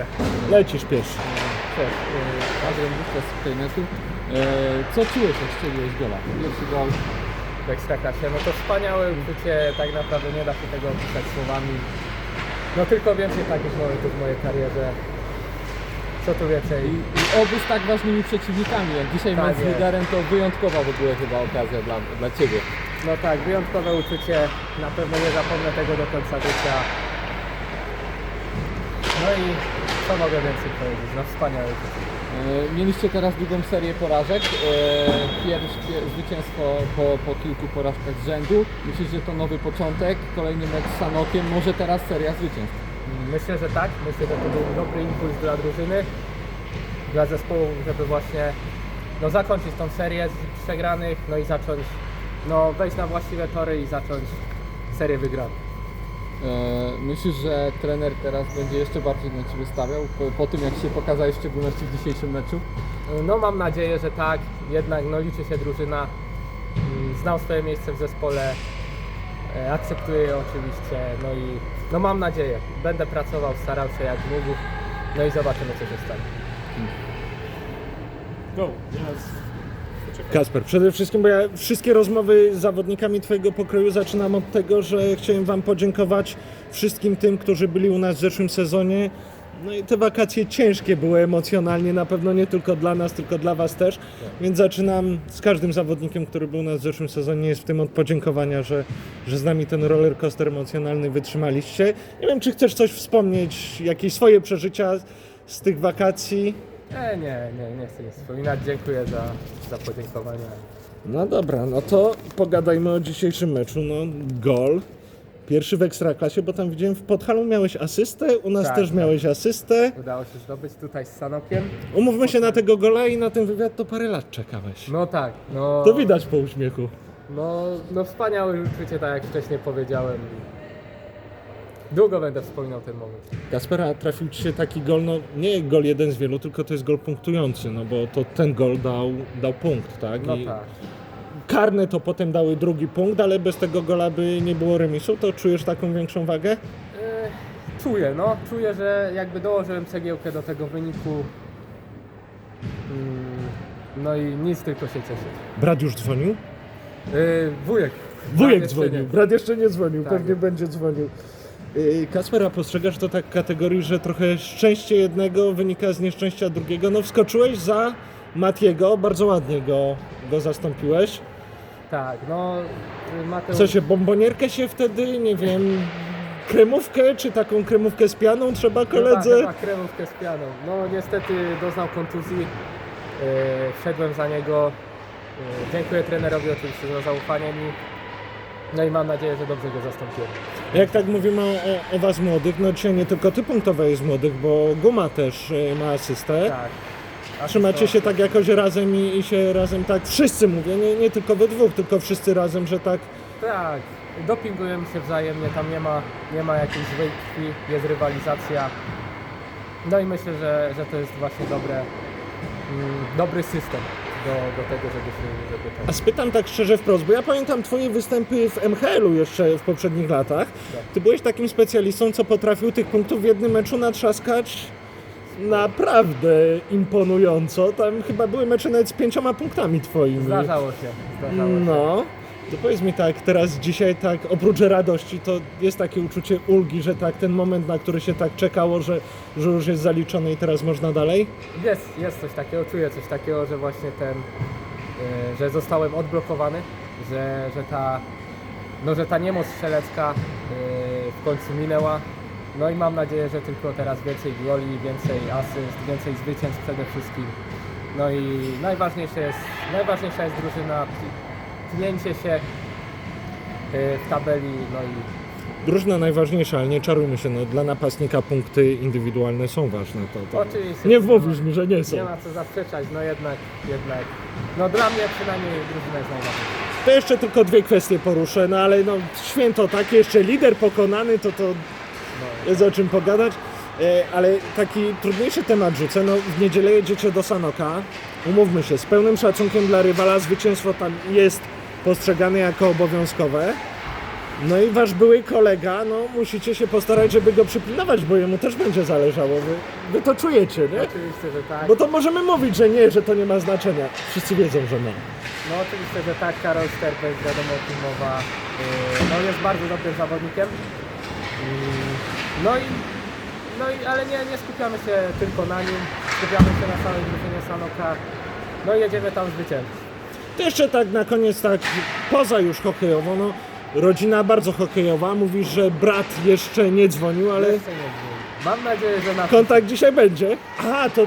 Dobra. Lecisz pierwszy. Cześć, e, Adrian Wówczas z Kejnetu. E, Co czujesz, jak strzeliłeś gola? Pierwszy gol. w Ekstraklasie. No to wspaniałe uczucie, tak naprawdę nie da się tego opisać słowami. No tylko więcej takich momentów w mojej karierze. Co tu więcej? I, I obu z tak ważnymi przeciwnikami, jak dzisiaj Tak mecz z jest. liderem, to wyjątkowa w ogóle chyba okazja dla, dla Ciebie. No tak, wyjątkowe uczucie. Na pewno nie zapomnę tego do końca życia. No i co mogę więcej powiedzieć? No wspaniałe uczucie. E, Mieliście teraz drugą serię porażek. E, Pierwsze zwycięstwo po, po kilku porażkach z rzędu. Myślisz, że to nowy początek, kolejny mecz z Sanokiem, może teraz seria zwycięstw. Myślę, że tak. Myślę, że to był dobry impuls dla drużyny, dla zespołu, żeby właśnie no, zakończyć tą serię z przegranych, no i zacząć, no wejść na właściwe tory i zacząć serię wygranych. E, Myślisz, że trener teraz będzie jeszcze bardziej na Ciebie stawiał po, po tym, jak się pokazałeś w szczególności w dzisiejszym meczu? No mam nadzieję, że tak. Jednak no, liczy się drużyna. Mm, Znał swoje miejsce w zespole. e, Akceptuję je oczywiście. No i no mam nadzieję. Będę pracował, starał się jak mógł. No i zobaczymy co się stanie. Go. Kasper, przede wszystkim, bo ja wszystkie rozmowy z zawodnikami Twojego pokroju zaczynam od tego, że chciałem Wam podziękować wszystkim tym, którzy byli u nas w zeszłym sezonie. No i te wakacje ciężkie były emocjonalnie, na pewno nie tylko dla nas, tylko dla Was też. Więc zaczynam z każdym zawodnikiem, który był u nas w zeszłym sezonie, jest w tym od podziękowania, że, że z nami ten roller coaster emocjonalny wytrzymaliście. Nie wiem, czy chcesz coś wspomnieć, jakieś swoje przeżycia z tych wakacji? Nie, nie, nie, nie chcę nic wspominać. Dziękuję za, za podziękowania. No dobra, no to pogadajmy o dzisiejszym meczu. No, gol. Pierwszy w ekstraklasie, bo tam widziałem w Podhalu miałeś asystę, u nas Tak, też tak. miałeś asystę. Udało się zdobyć tutaj z Sanokiem. Umówmy się na tego gola i na ten wywiad to parę lat czekałeś. No tak, no. To widać po uśmiechu. No, no wspaniałe uczucie, tak jak wcześniej powiedziałem. Długo będę wspominał ten moment. Kaspera trafił ci się taki gol, no nie gol jeden z wielu, tylko to jest gol punktujący, no bo to ten gol dał, dał punkt, tak? No I tak. Karne to potem dały drugi punkt, ale bez tego gola by nie było remisu, to czujesz taką większą wagę? E, Czuję, no, czuję, że jakby dołożyłem cegiełkę do tego wyniku. Mm, No i nic tylko się cieszyć. Brat już dzwonił? E, Wujek. Wujek dzwonił, brat jeszcze nie dzwonił, Tak. pewnie będzie dzwonił. Yy, Kacpera, postrzegasz to tak kategorii, że trochę szczęście jednego wynika z nieszczęścia drugiego. No wskoczyłeś za Matiego, bardzo ładnie go, go zastąpiłeś. Tak, no y, Mateusz. Co się, bombonierkę się wtedy, nie wiem, kremówkę, czy taką kremówkę z pianą trzeba koledze? Chyba, chyba kremówkę z pianą. No niestety doznał kontuzji. E, Wszedłem za niego. E, Dziękuję trenerowi oczywiście za zaufanie mi. No i mam nadzieję, że dobrze go zastąpiłem. Jak tak mówimy o, o was młodych, no dzisiaj nie tylko ty punktowe jest młodych, bo Guma też yy, ma asystę. Tak. Trzymacie Asysto- się tak jakoś razem i, i się razem tak, wszyscy mówię, nie, nie tylko we dwóch, tylko wszyscy razem, że tak Tak. Dopingujemy się wzajemnie, tam nie ma, nie ma jakiejś złej krwi, jest rywalizacja. No i myślę, że, że to jest właśnie dobre, mm, dobry system do, do tego, żeby się żeby A spytam tak szczerze wprost, bo ja pamiętam twoje występy w MHL-u jeszcze w poprzednich latach. Ty byłeś takim specjalistą, co potrafił tych punktów w jednym meczu natrzaskać naprawdę imponująco. Tam chyba były mecze nawet z pięcioma punktami twoimi. Zdarzało się, zdarzało się. No. To powiedz mi tak, teraz dzisiaj tak, oprócz radości, to jest takie uczucie ulgi, że tak ten moment, na który się tak czekało, że, że już jest zaliczony i teraz można dalej? Jest, jest coś takiego, czuję coś takiego, że właśnie ten, e, że zostałem odblokowany, że, że ta, no, że ta niemoc strzelecka e, w końcu minęła. No i mam nadzieję, że tylko teraz więcej goli, więcej asyst, więcej zwycięstw przede wszystkim. No i najważniejsze jest, najważniejsza jest drużyna, pnięcie się e, w tabeli, no i Drużyna najważniejsza, ale nie czarujmy się, no, dla napastnika punkty indywidualne są ważne. To, to... Oczywiście. Nie wmówisz mi, że nie są. nie ma co zaprzeczać, no jednak, jednak, no dla mnie przynajmniej drużyna jest najważniejsza. To jeszcze tylko dwie kwestie poruszę, no ale no święto takie, jeszcze lider pokonany, to to jest o czym pogadać. E, ale taki trudniejszy temat rzucę, no w niedzielę jedziecie do Sanoka, umówmy się, z pełnym szacunkiem dla rywala, zwycięstwo tam jest postrzegane jako obowiązkowe. No i wasz były kolega, no musicie się postarać, żeby go przypilnować, bo jemu też będzie zależało. Wy, wy to czujecie, nie? Oczywiście, że tak. Bo to możemy mówić, że nie, że to nie ma znaczenia. Wszyscy wiedzą, że ma. No oczywiście, że tak, Karol Sterbeck, wiadomo o kim mowa, yy, no jest bardzo dobrym zawodnikiem. Yy, No i, no i, ale nie, nie skupiamy się tylko na nim, skupiamy się na całej drużynie Sanoka. No i jedziemy tam zwyciężyć. Jeszcze tak na koniec, tak poza już hokejowo, no rodzina bardzo hokejowa. Mówisz, że brat jeszcze nie dzwonił, ale Jeszcze nie wiem. Mam nadzieję, że na kontakt dzisiaj będzie. Aha, to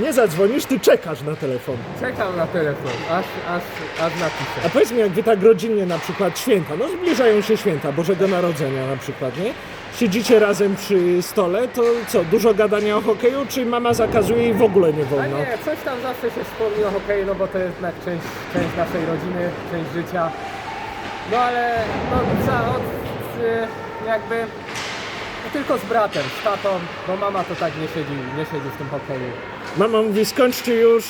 nie zadzwonisz, ty czekasz na telefon. Czekam na telefon, aż, aż, aż napiszę. A powiedz mi, jak wy tak rodzinnie na przykład święta, no zbliżają się święta Bożego Narodzenia na przykład, nie? Siedzicie razem przy stole, to co, dużo gadania o hokeju, czy mama zakazuje i w ogóle nie A wolno? nie, coś tam zawsze się wspomni o hokeju, no bo to jest jednak część, część naszej rodziny, część życia. No ale no za, od, y, jakby no, tylko z bratem, z tatą, bo mama to tak nie siedzi, nie siedzi w tym hokeju. Mama mówi, skończcie już.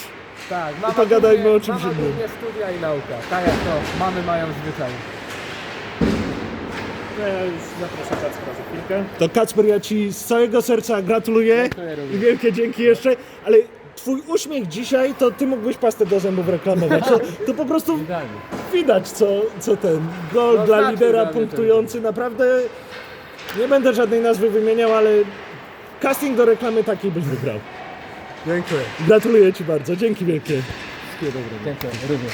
Tak, mama pogadajmy o czymś mama innym. głównie studia i nauka, tak jak to mamy mają zwyczaj. Zapraszam Kacpra za chwilkę. To Kacper, ja ci z całego serca gratuluję i wielkie dzięki jeszcze, ale twój uśmiech dzisiaj, to ty mógłbyś pastę do zębów reklamować. To, to po prostu widać, co, co ten gol No, dla znaczy lidera punktujący, naprawdę nie będę żadnej nazwy wymieniał, ale casting do reklamy takiej byś wygrał. Dziękuję. Gratuluję ci bardzo, dzięki wielkie. Dziękuję. Również.